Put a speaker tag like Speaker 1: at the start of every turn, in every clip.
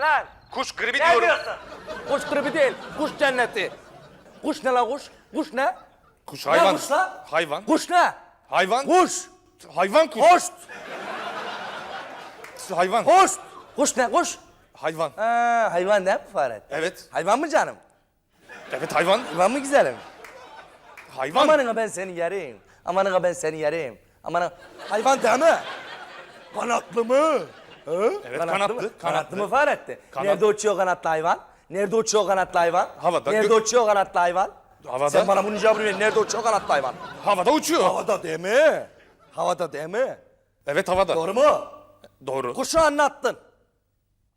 Speaker 1: lan?
Speaker 2: Kuş gribi
Speaker 1: Ne
Speaker 2: diyorum.
Speaker 1: diyorsun? Kuş gribi değil, kuş cenneti. Kuş ne la kuş? Kuş ne?
Speaker 2: Kuş
Speaker 1: Ne
Speaker 2: hayvan.
Speaker 1: kuş la?
Speaker 2: Hayvan.
Speaker 1: Kuş ne?
Speaker 2: Hayvan.
Speaker 1: Kuş.
Speaker 2: Hayvan kuş.
Speaker 1: Hoşt.
Speaker 2: Hayvan.
Speaker 1: Hoşt. Kuş ne? Kuş.
Speaker 2: Hayvan.
Speaker 1: Ha, hayvan değil mi Fahret?
Speaker 2: Evet.
Speaker 1: Hayvan mı canım?
Speaker 2: Evet hayvan.
Speaker 1: Hayvan mı güzelim?
Speaker 2: Hayvan.
Speaker 1: Amanına ben seni yerim. Amanına ben seni yerim. Amanına... Hayvan değil mi? Kanatlı mı?
Speaker 2: Evet,
Speaker 1: mı?
Speaker 2: kanatlı,
Speaker 1: mı Fahrettin?
Speaker 2: Kanat-
Speaker 1: Nerede uçuyor kanatlı hayvan? Nerede uçuyor kanatlı hayvan?
Speaker 2: Havada,
Speaker 1: Nerede
Speaker 2: gök-
Speaker 1: uçuyor kanatlı hayvan?
Speaker 2: Havada.
Speaker 1: Sen bana bunun cevabını ver. Nerede uçuyor kanatlı hayvan?
Speaker 2: Havada uçuyor.
Speaker 1: Havada değil mi? Havada değil mi?
Speaker 2: Evet havada.
Speaker 1: Doğru mu?
Speaker 2: Doğru.
Speaker 1: Kuşu anlattın.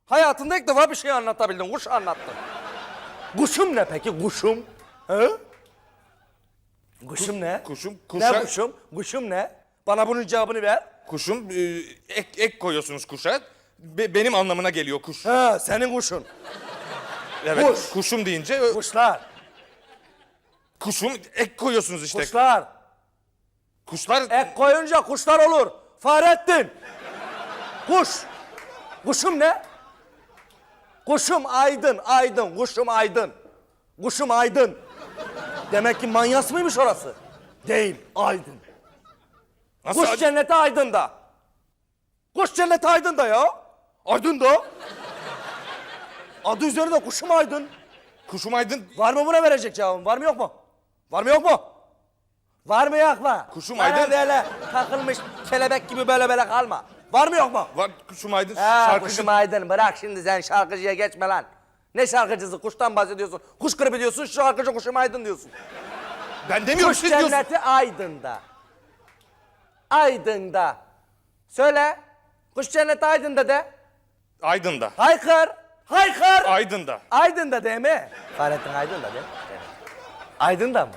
Speaker 1: Hayatında ilk defa bir şey anlatabildin. Kuş anlattın. Kuşum ne peki? Kuşum. He? Kuşum ne?
Speaker 2: Kuşum.
Speaker 1: Ne
Speaker 2: Kuşa.
Speaker 1: kuşum? Kuşum ne? Bana bunun cevabını ver.
Speaker 2: Kuşum. e, ek, ek koyuyorsunuz kuşa. Be- benim anlamına geliyor kuş.
Speaker 1: Ha, senin kuşun.
Speaker 2: Evet.
Speaker 1: kuş.
Speaker 2: Kuşum deyince ö-
Speaker 1: Kuşlar.
Speaker 2: kuşum ek koyuyorsunuz işte.
Speaker 1: Kuşlar.
Speaker 2: Kuşlar.
Speaker 1: Ek koyunca kuşlar olur. Fahrettin. Kuş. Kuşum ne? Kuşum aydın, aydın. Kuşum aydın. Kuşum aydın. Demek ki manyas mıymış orası? Değil, aydın.
Speaker 2: Nasıl?
Speaker 1: Kuş
Speaker 2: ac-
Speaker 1: cenneti Aydın'da. Kuş cenneti Aydın'da ya. Aydın'da. Adı üzerinde kuşum Aydın.
Speaker 2: Kuşum aydın.
Speaker 1: Var mı buna verecek cevabım? Var mı yok mu? Var mı yok mu? Var mı yok mu?
Speaker 2: Kuşum
Speaker 1: Bana
Speaker 2: Aydın.
Speaker 1: böyle takılmış kelebek gibi böyle böyle kalma. Var mı yok mu?
Speaker 2: Var kuşum aydın.
Speaker 1: Ha,
Speaker 2: şarkıcı.
Speaker 1: kuşum Aydın bırak şimdi sen şarkıcıya geçme lan. Ne şarkıcısı? Kuştan bahsediyorsun. Kuş gribi diyorsun, şarkıcı kuşum Aydın diyorsun.
Speaker 2: Ben demiyorum
Speaker 1: Kuş
Speaker 2: siz diyorsunuz.
Speaker 1: cenneti Aydın'da. Aydın'da. Söyle. Kuş cenneti Aydın'da de.
Speaker 2: Aydın'da.
Speaker 1: Haykır. Haykır.
Speaker 2: Aydın'da.
Speaker 1: Aydın'da değil mi? Fahrettin Aydın'da değil mi? Evet. Aydın'da mı?